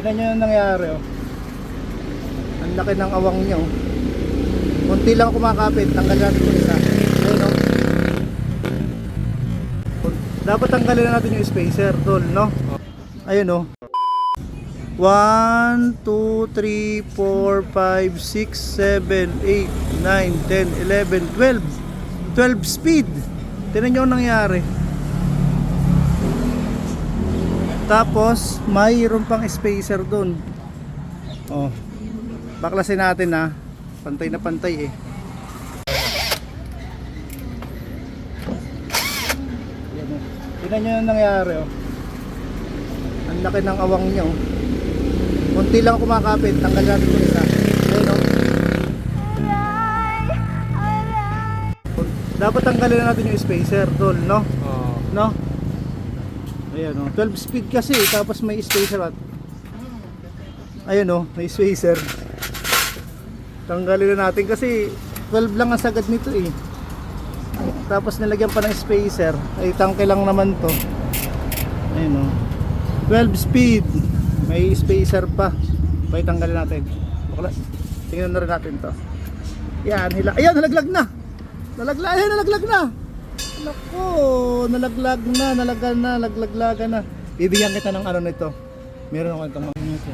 Tignan nyo yung nangyari oh. Ang laki ng awang nyo. Kunti lang kumakapit, tanggal natin yung isa. Ayun oh. Dapat tanggalin na natin yung spacer, tol, no? Ayun oh. 1, 2, 3, 4, 5, 6, 7, 8, 9, 10, 11, 12. 12 speed. Tignan nyo ang nangyari. Tapos, mayroon pang spacer doon. Oh. Baklasin natin ha. Pantay na pantay eh. Oh. Tignan nyo yung nangyari oh. Ang laki ng awang nyo. Kunti lang kumakapit. Tanggal natin yung isa. Ayun oh. Dapat tanggalin na natin yung spacer, tol, no? Oo. No? Ayan o. 12 speed kasi tapos may spacer at Ayun o, may spacer. Tanggalin na natin kasi 12 lang ang sagad nito eh. Tapos nilagyan pa ng spacer. Ay tangke lang naman to. Ayun o. 12 speed. May spacer pa. May tanggalin natin. Bakla. Tingnan na rin natin to. Yan, hila. Ayan, nalaglag na. Nalaglag, ayan, nalaglag na. Nako, nalaglag na, nalaglag na, laglaglagan na. Bibigyan kita ng ano nito. Meron ako itong mga nito.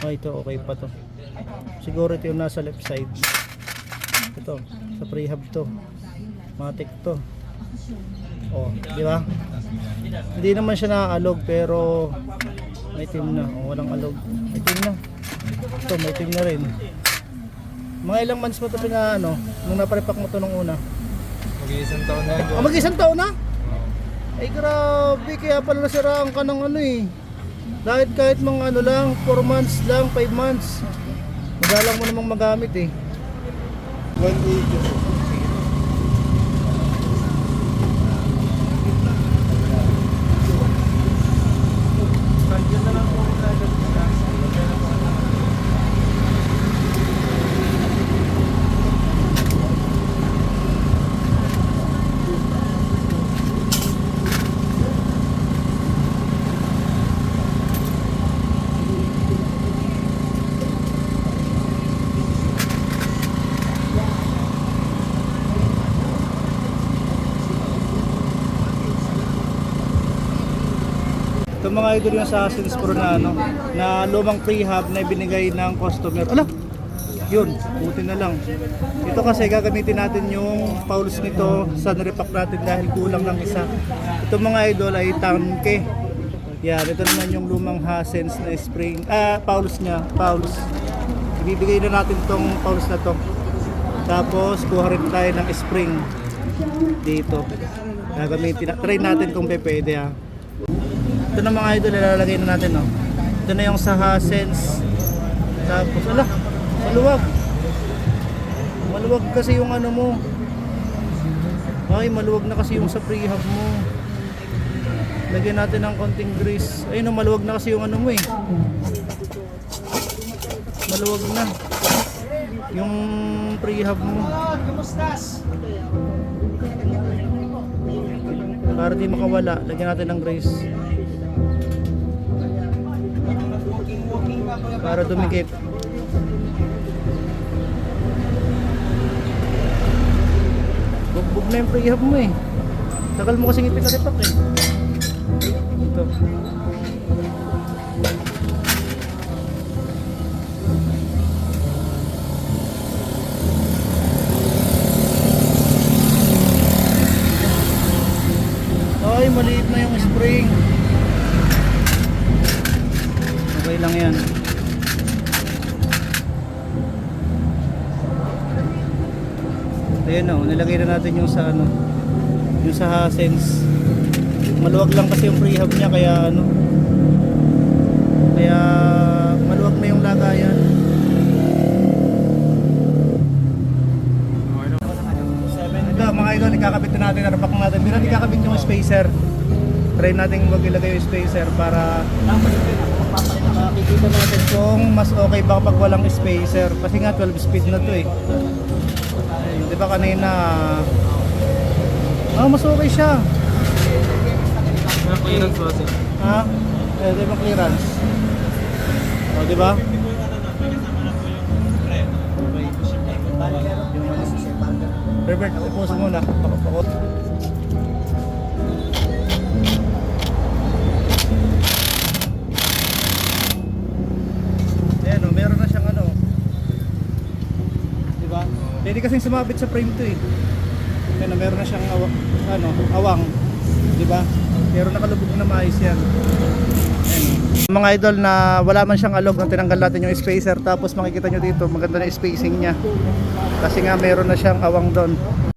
Oh, ito okay pa to. Siguro ito yung nasa left side. Ito, sa prehab to. Matic to. Oh, di ba? Hindi naman siya nakaalog pero may team na. Oh, walang alog. May team na. Ito, may team na rin. Mga ilang months mo ito pina ano, nung naparipak mo ito nung una? Mag-iisang taon na Ah, mag-isang taon na? Ay grabe, kaya pala nasiraan ka ng ano eh. Dahil kahit mga ano lang, 4 months lang, 5 months. Madalang mo namang magamit eh. 180. Ito mga idol yung sa Assassin's Pro na ano, na lumang prehab na ibinigay ng customer. Ala, yun, buti na lang. Ito kasi gagamitin natin yung Paulus nito sa repack natin dahil kulang ng isa. Ito mga idol ay tangke. Yan, ito naman yung lumang Hassens na spring. Ah, Paulus niya, Paulus. Ibibigay na natin tong Paulus na to. Tapos kuha rin tayo ng spring dito. Gagamitin na, try natin kung pe- pwede ha. Ito na mga idol, ilalagay na natin no. Ito na yung sa Hassens. Tapos, ala, maluwag. Maluwag kasi yung ano mo. Ay, maluwag na kasi yung sa prehab mo. Lagyan natin ng konting grease. Ayun, no, maluwag na kasi yung ano mo eh. Maluwag na. Yung prehab mo. Para di makawala, lagyan natin ng grease. Para dumikit. Bugbog na yung prehab mo eh. Tagal mo kasing ipinaripak eh. Ito. Ay, maliit na yung spring. Okay lang yan. Ayun o, nilagay na natin yung sa ano, yung sa Hassens. Maluwag lang kasi yung prehab niya kaya ano, kaya maluwag na yung lagayan. Ito mga idol, ikakabit na natin, narapak natin. Pero ikakabit yung spacer. Try natin wag ilagay yung spacer para makikita natin kung mas okay ba kapag walang spacer. Kasi nga 12 speed na to eh. Di ba kanina Ah, mas okay siya. clearance bossing. Ha? Eh, di ba clearance? O, di ba? Herbert, i-pause muna. Pakot. Ayan Pwede kasing sumabit sa frame to eh. Ayan o, meron na siyang awa, ano, awang. Di ba? Pero nakalubog na maayos yan. Ayan. Mga idol na wala man siyang alog nung tinanggal natin yung spacer tapos makikita nyo dito maganda na spacing niya kasi nga meron na siyang awang doon